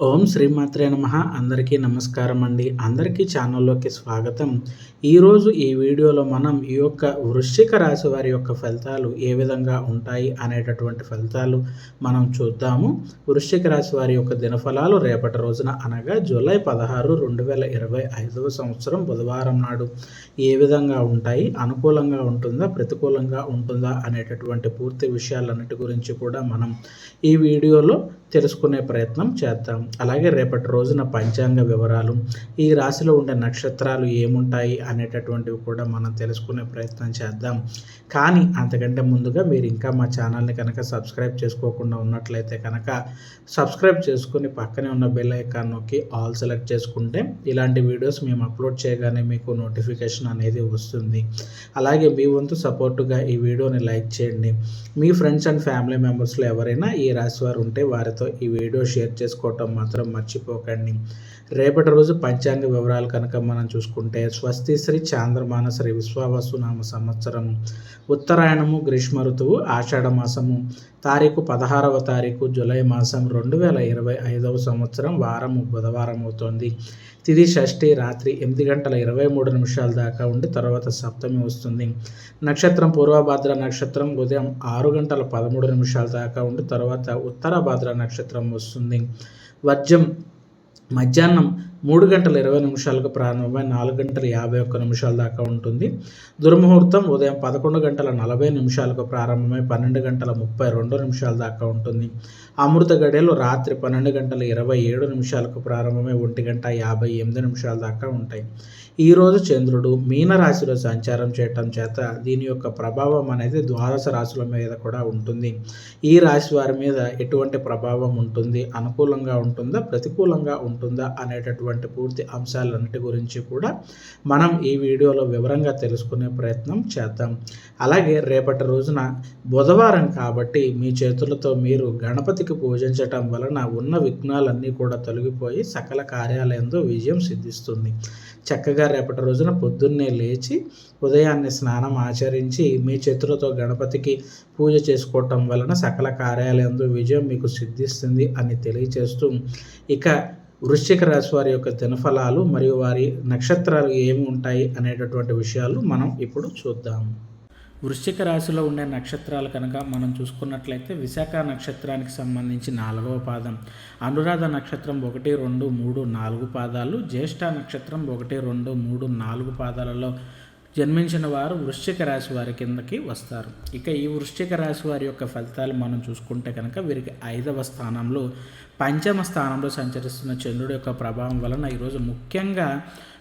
ఓం శ్రీమాత్రే నమ. అందరికీ నమస్కారం అండి. అందరికీ ఛానల్లోకి స్వాగతం. ఈరోజు ఈ వీడియోలో మనం ఈ యొక్క వృశ్చిక రాశి వారి యొక్క ఫలితాలు ఏ విధంగా ఉంటాయి అనేటటువంటి ఫలితాలు మనం చూద్దాము. వృశ్చిక రాశి వారి యొక్క దినఫలాలు రేపటి రోజున అనగా జూలై పదహారు రెండు వేల ఇరవై ఐదవ సంవత్సరం బుధవారం నాడు ఏ విధంగా ఉంటాయి? అనుకూలంగా ఉంటుందా? ప్రతికూలంగా ఉంటుందా? అనేటటువంటి పూర్తి విషయాలన్నిటి గురించి కూడా మనం ఈ వీడియోలో తెలుసుకునే ప్రయత్నం చేద్దాం. అలాగే రేపటి రోజున పంచాంగ వివరాలు ఈ రాశిలో ఉండే నక్షత్రాలు ఏముంటాయి అనేటటువంటివి కూడా మనం తెలుసుకునే ప్రయత్నం చేద్దాం. కానీ అంతకంటే ముందుగా మీరు ఇంకా మా ఛానల్ని కనుక సబ్స్క్రైబ్ చేసుకోకుండా ఉన్నట్లయితే కనుక సబ్స్క్రైబ్ చేసుకుని పక్కనే ఉన్న బెల్ ఐకాన్ నొక్కి ఆల్ సెలెక్ట్ చేసుకుంటే ఇలాంటి వీడియోస్ మేము అప్లోడ్ చేయగానే మీకు నోటిఫికేషన్ అనేది వస్తుంది. అలాగే మీ వంతు సపోర్టుగా ఈ వీడియోని లైక్ చేయండి. మీ ఫ్రెండ్స్ అండ్ ఫ్యామిలీ మెంబర్స్లో ఎవరైనా ఈ రాశి వారు ఉంటే వారి ఈ వీడియో షేర్ చేసుకోవటం మాత్రం మర్చిపోకండి. రేపటి రోజు పంచాంగ వివరాలు కనుక మనం చూసుకుంటే స్వస్తి శ్రీ చాంద్రమాన శ్రీ విశ్వావసు నామ ఉత్తరాయణము గ్రీష్మ ఋతువు ఆషాఢ మాసము. తారీఖు పదహారవ తారీఖు జూలై మాసం రెండు వేల ఇరవై ఐదవ సంవత్సరం వారము బుధవారం అవుతోంది. తిది షష్ఠి రాత్రి ఎనిమిది గంటల ఇరవై మూడు నిమిషాల దాకా ఉండి తర్వాత సప్తమి వస్తుంది. నక్షత్రం పూర్వభాద్ర నక్షత్రం ఉదయం ఆరు గంటల పదమూడు నిమిషాల దాకా ఉండి తర్వాత ఉత్తరభాద్ర నక్షత్రం వస్తుంది. వర్జం మధ్యాహ్నం మూడు గంటల ఇరవై నిమిషాలకు ప్రారంభమై నాలుగు గంటల యాభై ఒక్క నిమిషాల దాకా ఉంటుంది. దుర్ముహూర్తం ఉదయం పదకొండు గంటల నలభై నిమిషాలకు ప్రారంభమై పన్నెండు గంటల ముప్పై రెండు నిమిషాల దాకా ఉంటుంది. అమృత గడియలు రాత్రి పన్నెండు గంటల ఇరవై ఏడు నిమిషాలకు ప్రారంభమై ఒంటి గంట యాభై ఎనిమిది నిమిషాల దాకా ఉంటాయి. ఈరోజు చంద్రుడు మీన రాశిలో సంచారం చేయటం చేత దీని యొక్క ప్రభావం అనేది ద్వాదశ రాశుల మీద కూడా ఉంటుంది. ఈ రాశి వారి మీద ఎటువంటి ప్రభావం ఉంటుంది? అనుకూలంగా ఉంటుందా? ప్రతికూలంగా ఉంటుందా? అనేటటువంటి పూర్తి అంశాలన్నిటి గురించి కూడా మనం ఈ వీడియోలో వివరంగా తెలుసుకునే ప్రయత్నం చేద్దాం. అలాగే రేపటి రోజున బుధవారం కాబట్టి మీ చేతులతో మీరు గణపతికి పూజించటం వలన ఉన్న విఘ్నాలన్నీ కూడా తొలగిపోయి సకల కార్యాలయంలో విజయం సిద్ధిస్తుంది. చక్కగా రేపటి రోజున పొద్దున్నే లేచి ఉదయాన్నే స్నానం ఆచరించి మీ చేతులతో గణపతికి పూజ చేసుకోవటం వలన సకల కార్యాలయంలో విజయం మీకు సిద్ధిస్తుంది అని తెలియచేస్తూ ఇక వృశ్చిక రాశి వారి యొక్క దినఫలాలు మరియు వారి నక్షత్రాలు ఏమి ఉంటాయి అనేటటువంటి విషయాలు మనం ఇప్పుడు చూద్దాం. వృశ్చిక రాశిలో ఉండే నక్షత్రాలు కనుక మనం చూసుకున్నట్లయితే విశాఖ నక్షత్రానికి సంబంధించి నాలుగవ పాదం అనురాధ నక్షత్రం ఒకటి రెండు మూడు నాలుగు పాదాలు జ్యేష్ఠ నక్షత్రం ఒకటి రెండు మూడు నాలుగు పాదాలలో జన్మించిన వారు వృశ్చిక రాశి వారి కిందకి వస్తారు. ఇక ఈ వృశ్చిక రాశి వారి యొక్క ఫలితాలు మనం చూసుకుంటే కనుక వీరికి ఐదవ స్థానంలో పంచమ స్థానంలో సంచరిస్తున్న చంద్రుడి యొక్క ప్రభావం వలన ఈరోజు ముఖ్యంగా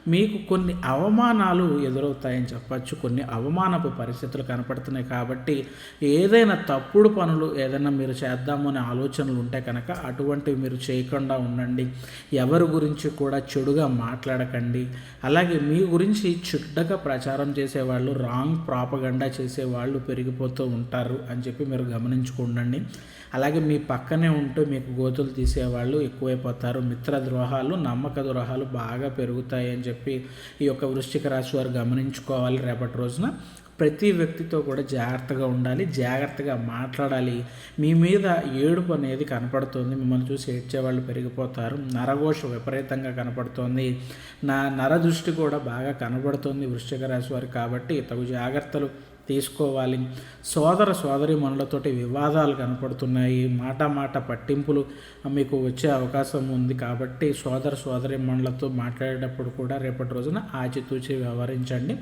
మీకు కొన్ని అవమానాలు ఎదురవుతాయని చెప్పచ్చు. కొన్ని అవమానపు పరిస్థితులు కనపడుతున్నాయి కాబట్టి ఏదైనా తప్పుడు పనులు ఏదైనా మీరు చేద్దాము అనే ఆలోచనలు ఉంటే కనుక అటువంటివి మీరు చేయకుండా ఉండండి. ఎవరి గురించి కూడా చెడుగా మాట్లాడకండి. అలాగే మీ గురించి చెడ్డగా ప్రచారం చేసేవాళ్ళు రాంగ్ ప్రాపగండా చేసేవాళ్ళు పెరిగిపోతూ ఉంటారు అని చెప్పి మీరు గమనించుకుండండి. అలాగే మీ పక్కనే ఉంటూ మీకు గోతులు తీసేవాళ్ళు ఎక్కువైపోతారు. మిత్ర ద్రోహాలు నమ్మక ద్రోహాలు బాగా పెరుగుతాయి అని చెప్పి చెప్పి ఈ యొక్క వృశ్చిక రాశి వారు గమనించుకోవాలి రేపటి రోజున. ప్రతి వ్యక్తితో కూడా జాగ్రత్తగా ఉండాలి జాగ్రత్తగా మాట్లాడాలి. మీ మీద ఏడుపు అనేది కనపడుతుంది. మిమ్మల్ని చూసి ఏడ్చేవాళ్ళు పెరిగిపోతారు. నరఘోష విపరీతంగా కనపడుతోంది. నా నర దృష్టి కూడా బాగా కనబడుతుంది వృశ్చిక రాశి వారు కాబట్టి తగు జాగ్రత్తలు తీసుకోవాలి. సోదర సోదరి మనులతోటి వివాదాలు కనపడుతున్నాయి. మాట మాట పట్టింపులు మీకు వచ్చే అవకాశం ఉంది కాబట్టి సోదర సోదరి మనులతో మాట్లాడేటప్పుడు కూడా రేపటి రోజున ఆచితూచి వ్యవహరించండి.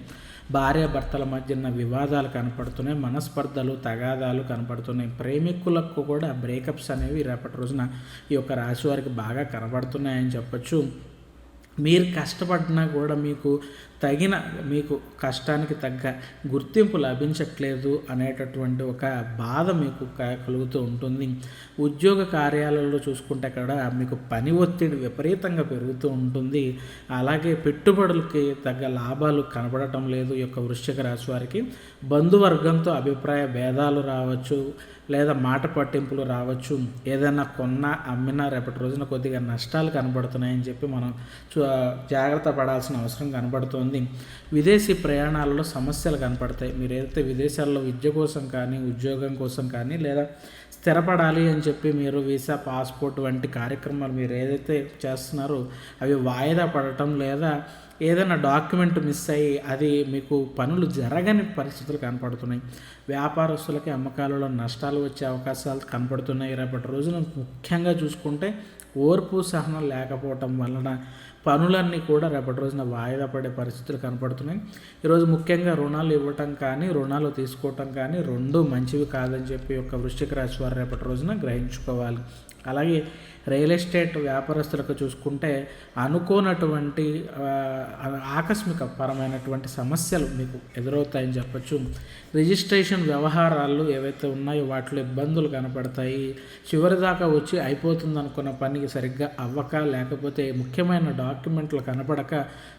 భార్యాభర్తల మధ్యన వివాదాలు కనపడుతున్నాయి. మనస్పర్ధలు తగాదాలు కనపడుతున్నాయి. ప్రేమికులకు కూడా బ్రేకప్స్ అనేవి రేపటి రోజున ఈ యొక్క రాశి వారికి బాగా కనపడుతున్నాయని చెప్పచ్చు. మీరు కష్టపడినా కూడా మీకు తగిన మీకు కష్టానికి తగ్గ గుర్తింపు లభించట్లేదు అనేటటువంటి ఒక బాధ మీకు కలుగుతూ ఉంటుంది. ఉద్యోగ కార్యాలయంలో చూసుకుంటే అక్కడ మీకు పని ఒత్తిడి విపరీతంగా పెరుగుతూ ఉంటుంది. అలాగే పెట్టుబడులకి తగ్గ లాభాలు కనబడటం లేదు. యొక్క వృశ్చిక రాశి వారికి బంధువర్గంతో అభిప్రాయ భేదాలు రావచ్చు. లేదా మాట పట్టింపులు రావచ్చు. ఏదైనా కొన్నా అమ్మినా రేపటి రోజున కొద్దిగా నష్టాలు కనబడుతున్నాయని చెప్పి మనం జాగ్రత్త పడాల్సిన అవసరం కనబడుతోంది. విదేశీ ప్రయాణాలలో సమస్యలు కనపడతాయి. మీరు ఏదైతే విదేశాల్లో విద్య కోసం కానీ ఉద్యోగం కోసం కానీ లేదా స్థిరపడాలి అని చెప్పి మీరు వీసా పాస్పోర్ట్ వంటి కార్యక్రమాలు మీరు ఏదైతే చేస్తున్నారో అవి వాయిదా పడటం లేదా ఏదైనా డాక్యుమెంట్ మిస్ అయ్యి అది మీకు పనులు జరగని పరిస్థితులు కనపడుతున్నాయి. వ్యాపారస్తులకి అమ్మకాలలో నష్టాలు వచ్చే అవకాశాలు కనపడుతున్నాయి. రేపటి రోజున ముఖ్యంగా చూసుకుంటే ఓర్పు సహనం లేకపోవటం వలన పనులన్నీ కూడా రేపటి రోజున వాయిదా పడే పరిస్థితులు కనపడుతున్నాయి. ఈరోజు ముఖ్యంగా రుణాలు ఇవ్వటం కానీ రుణాలు తీసుకోవటం కానీ రెండు మంచివి కాదని చెప్పి ఒక వృశ్చిక రాశి వారు రేపటి రోజున గ్రహించుకోవాలి. అలాగే రియల్ ఎస్టేట్ వ్యాపారస్తులకు చూసుకుంటే అనుకోనటువంటి ఆకస్మిక పరమైనటువంటి సమస్యలు మీకు ఎదురవుతాయని చెప్పచ్చు. రిజిస్ట్రేషన్ వ్యవహారాలు ఏవైతే ఉన్నాయో వాటిలో ఇబ్బందులు కనపడతాయి. చివరి దాకా వచ్చి అయిపోతుంది అనుకున్న పనికి సరిగ్గా అవ్వక లేకపోతే ముఖ్యమైన డాక్యుమెంట్లు కనపడక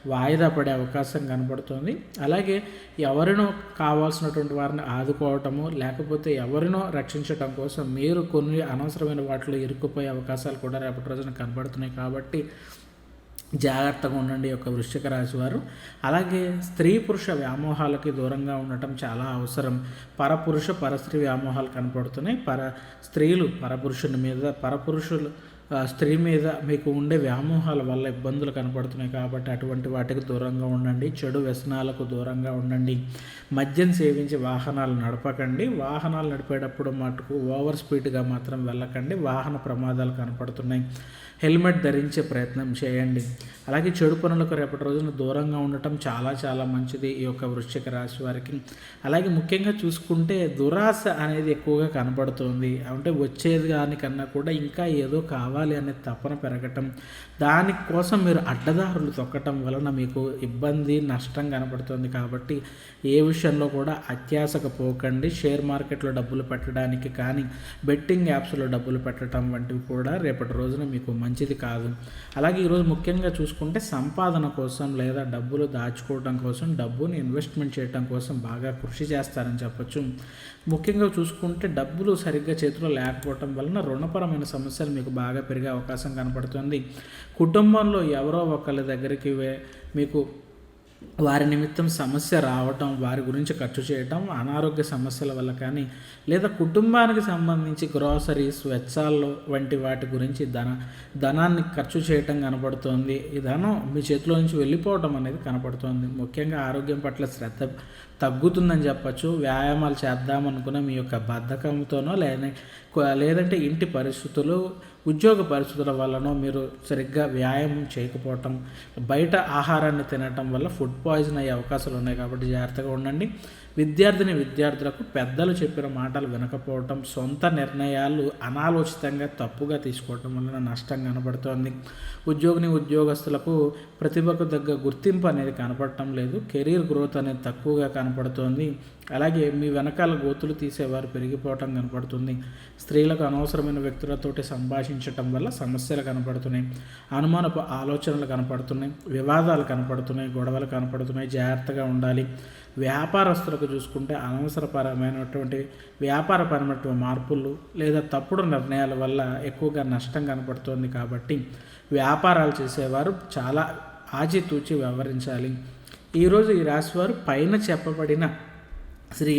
వాయిదా పడే అవకాశం కనపడుతుంది. అలాగే ఎవరినో కావాల్సినటువంటి వారిని ఆదుకోవటము లేకపోతే ఎవరినో రక్షించటం కోసం మీరు కొన్ని అనవసరమైన వాటిలో ఇరుక్కుపోయే అవకాశాలు కూడా రేపటి రోజున కనబడుతున్నాయి కాబట్టి జాగ్రత్తగా ఉండండి యొక్క వృశ్చిక రాశి వారు. అలాగే స్త్రీ పురుష వ్యామోహాలకి దూరంగా ఉండటం చాలా అవసరం. పరపురుష పరస్త్రీ వ్యామోహాలు కనపడుతున్నాయి. పర స్త్రీలు పరపురుషుని మీద పరపురుషులు స్త్రీ మీద మీకు ఉండే వ్యామోహాల వల్ల ఇబ్బందులు కనపడుతున్నాయి కాబట్టి అటువంటి వాటికి దూరంగా ఉండండి చెడు వ్యసనాలకు దూరంగా ఉండండి. మద్యం సేవించి వాహనాలు నడపకండి. వాహనాలు నడిపేటప్పుడు మటుకు ఓవర్ స్పీడ్గా మాత్రం వెళ్ళకండి. వాహన ప్రమాదాలు కనపడుతున్నాయి. హెల్మెట్ ధరించే ప్రయత్నం చేయండి. అలాగే చెడు పనులకు రేపటి రోజున దూరంగా ఉండటం చాలా చాలా మంచిది ఈ యొక్క వృశ్చిక రాశి వారికి. అలాగే ముఖ్యంగా చూసుకుంటే దురాశ అనేది ఎక్కువగా కనబడుతుంది అంటే వచ్చేది దానికన్నా కూడా ఇంకా ఏదో కావాలి అనే తపన పెరగటం దానికోసం మీరు అడ్డదారులు తొక్కటం వలన మీకు ఇబ్బంది నష్టం కనబడుతుంది కాబట్టి ఏ విషయంలో కూడా అత్యాశకు పోకండి. షేర్ మార్కెట్లో డబ్బులు పెట్టడానికి కానీ బెట్టింగ్ యాప్స్లో డబ్బులు పెట్టడం వంటివి కూడా రేపటి రోజున మీకు మంచి మంచిది కాదు. అలాగే ఈరోజు ముఖ్యంగా చూసుకుంటే సంపాదన కోసం లేదా డబ్బులు దాచుకోవడం కోసం డబ్బుని ఇన్వెస్ట్మెంట్ చేయడం కోసం బాగా కృషి చేస్తారని చెప్పొచ్చు. ముఖ్యంగా చూసుకుంటే డబ్బులు సరిగ్గా చేతిలో లేకపోవటం వలన రుణపరమైన సమస్యలు మీకు బాగా పెరిగే అవకాశం కనపడుతుంది. కుటుంబంలో ఎవరో ఒకరి దగ్గరికి మీకు వారి నిమిత్తం సమస్య రావటం వారి గురించి ఖర్చు చేయటం అనారోగ్య సమస్యల వల్ల కానీ లేదా కుటుంబానికి సంబంధించి గ్రోసరీస్ వెచ్చాల్లో వంటి వాటి గురించి ధన ధనాన్ని ఖర్చు చేయటం కనపడుతోంది. ఈ ధనం మీ చేతిలో నుంచి వెళ్ళిపోవటం అనేది కనపడుతోంది. ముఖ్యంగా ఆరోగ్యం పట్ల శ్రద్ధ తగ్గుతుందని చెప్పచ్చు. వ్యాయామాలు చేద్దామనుకున్న మీ యొక్క బద్ధకంతోనో లేని లేదంటే ఇంటి పరిస్థితులు ఉద్యోగ పరిస్థితుల వల్లనో మీరు సరిగ్గా వ్యాయామం చేయకపోవటం బయట ఆహారాన్ని తినటం వల్ల ఫుడ్ పాయిజన్ అయ్యే అవకాశాలు ఉన్నాయి కాబట్టి జాగ్రత్తగా ఉండండి. విద్యార్థిని విద్యార్థులకు పెద్దలు చెప్పిన మాటలు వినకపోవటం సొంత నిర్ణయాలు అనాలోచితంగా తప్పుగా తీసుకోవటం వలన నష్టం కనబడుతోంది. ఉద్యోగిని ఉద్యోగస్తులకు ప్రతిభకు తగ్గ గుర్తింపు అనేది కనపడటం లేదు. కెరీర్ గ్రోత్ అనేది తక్కువగా కనపడుతోంది. అలాగే మీ వెనకాల గోతులు తీసేవారు పెరిగిపోవటం కనపడుతుంది. స్త్రీలకు అనవసరమైన వ్యక్తులతోటి సంభాషించటం వల్ల సమస్యలు కనపడుతున్నాయి. అనుమానపు ఆలోచనలు కనపడుతున్నాయి. వివాదాలు కనపడుతున్నాయి. గొడవలు కనపడుతున్నాయి. జాగ్రత్తగా ఉండాలి. వ్యాపారస్తులకు చూసుకుంటే అనవసరపరమైనటువంటి వ్యాపారపరమైనటువంటి మార్పులు లేదా తప్పుడు నిర్ణయాల వల్ల ఎక్కువగా నష్టం కనపడుతోంది కాబట్టి వ్యాపారాలు చేసేవారు చాలా ఆచితూచి వ్యవహరించాలి. ఈరోజు ఈ రాశివారు పైన చెప్పబడిన శ్రీ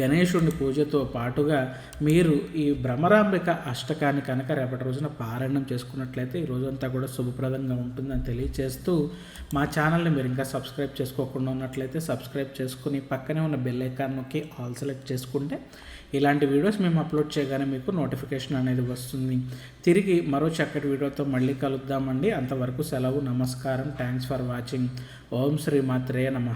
గణేశుని పూజతో పాటుగా మీరు ఈ భ్రమరాంబిక అష్టకాన్ని కనుక రేపటి రోజున పారాయణం చేసుకున్నట్లయితే ఈ రోజంతా కూడా శుభప్రదంగా ఉంటుందని తెలియజేస్తూ మా ఛానల్ని మీరు ఇంకా సబ్స్క్రైబ్ చేసుకోకుండా ఉన్నట్లయితే సబ్స్క్రైబ్ చేసుకుని పక్కనే ఉన్న బెల్ ఐకాన్ నొక్కి ఆల్ సెలెక్ట్ చేసుకుంటే ఇలాంటి వీడియోస్ మేము అప్లోడ్ చేయగానే మీకు నోటిఫికేషన్ అనేది వస్తుంది. తిరిగి మరో చక్కటి వీడియోతో మళ్ళీ కలుద్దామండి. అంతవరకు సెలవు నమస్కారం thanks for watching. Om Shri మాత్రేయ నమ.